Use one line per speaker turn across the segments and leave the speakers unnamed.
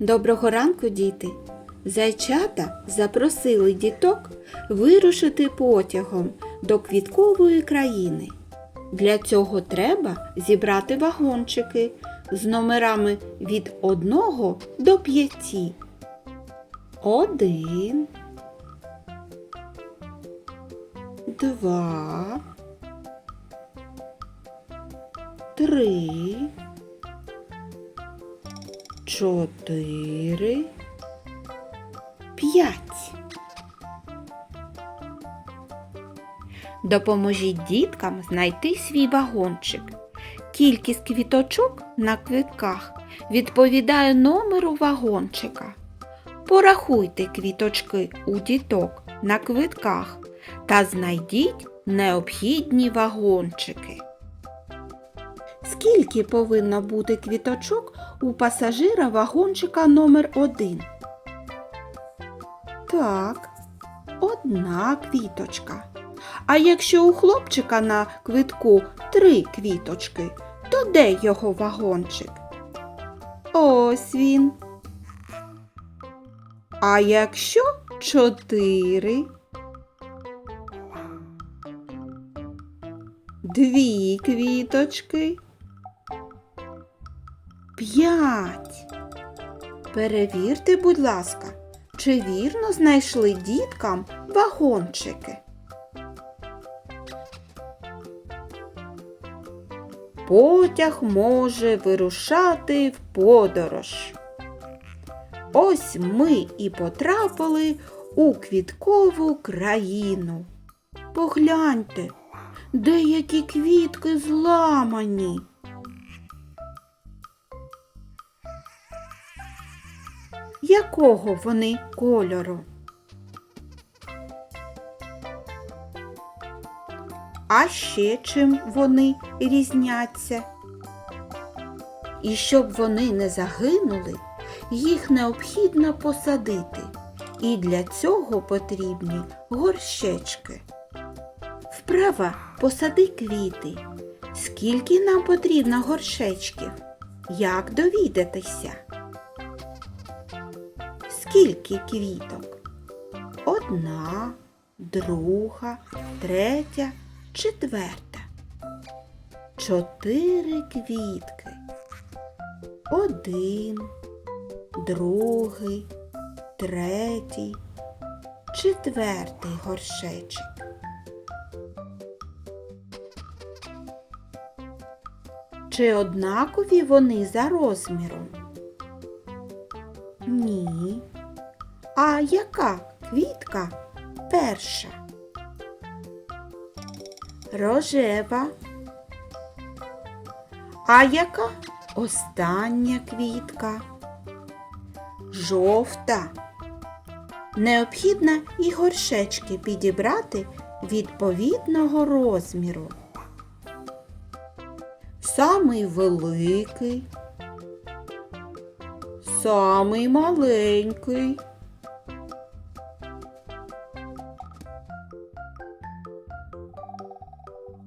Доброго ранку, діти! Зайчата запросили діток вирушити потягом до квіткової країни. Для цього треба зібрати вагончики з номерами від 1 до 5. Один. Два. Три. Чотири. П'ять. Допоможіть діткам знайти свій вагончик. Кількість квіточок на квитках відповідає номеру вагончика. Порахуйте квіточки у діток на квитках та знайдіть необхідні вагончики. Скільки повинно бути квіточок у пасажира вагончика номер 1 Так, одна квіточка. А якщо у хлопчика на квитку три квіточки, то де його вагончик? Ось він. А якщо чотири? Дві квіточки. П'ять. Перевірте, будь ласка, чи вірно знайшли діткам вагончики. Потяг може вирушати в подорож. Ось ми і потрапили у квіткову країну. Погляньте, деякі квітки зламані. Якого вони кольору? А ще чим вони різняться? І щоб вони не загинули, їх необхідно посадити. І для цього потрібні горщечки. Вправа посади квіти. Скільки нам потрібно горшечків? Як довідатися? Скільки квіток? Одна, друга, третя, четверта. Чотири квітки. Один, другий, третій, четвертий горшечок. Чи однакові вони за розміром? Ні. А яка квітка перша? Рожева. А яка остання квітка? Жовта. Необхідно і горшечки підібрати відповідного розміру. Самий великий, самий маленький.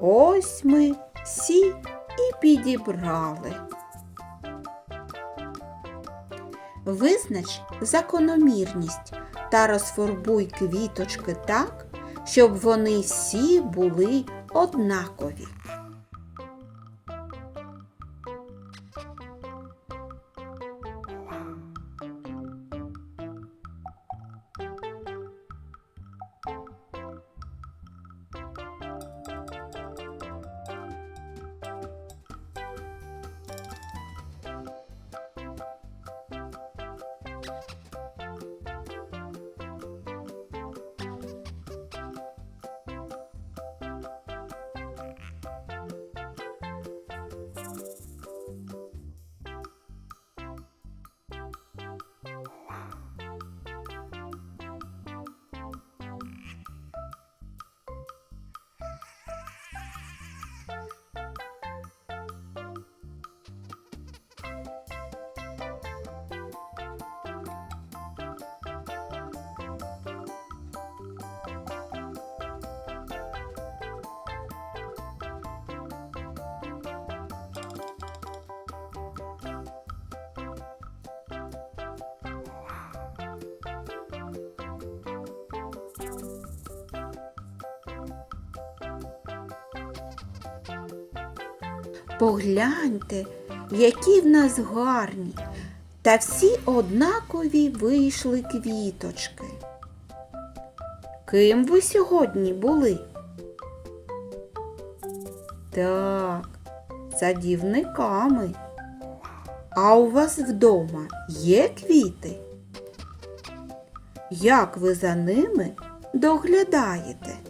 Ось ми всі і підібрали. Визнач закономірність та розфарбуй квіточки так, щоб вони всі були однакові. you Погляньте, які в нас гарні, та всі однакові вийшли квіточки. Ким ви сьогодні були? Так, садівниками. А у вас вдома є квіти? Як ви за ними доглядаєте?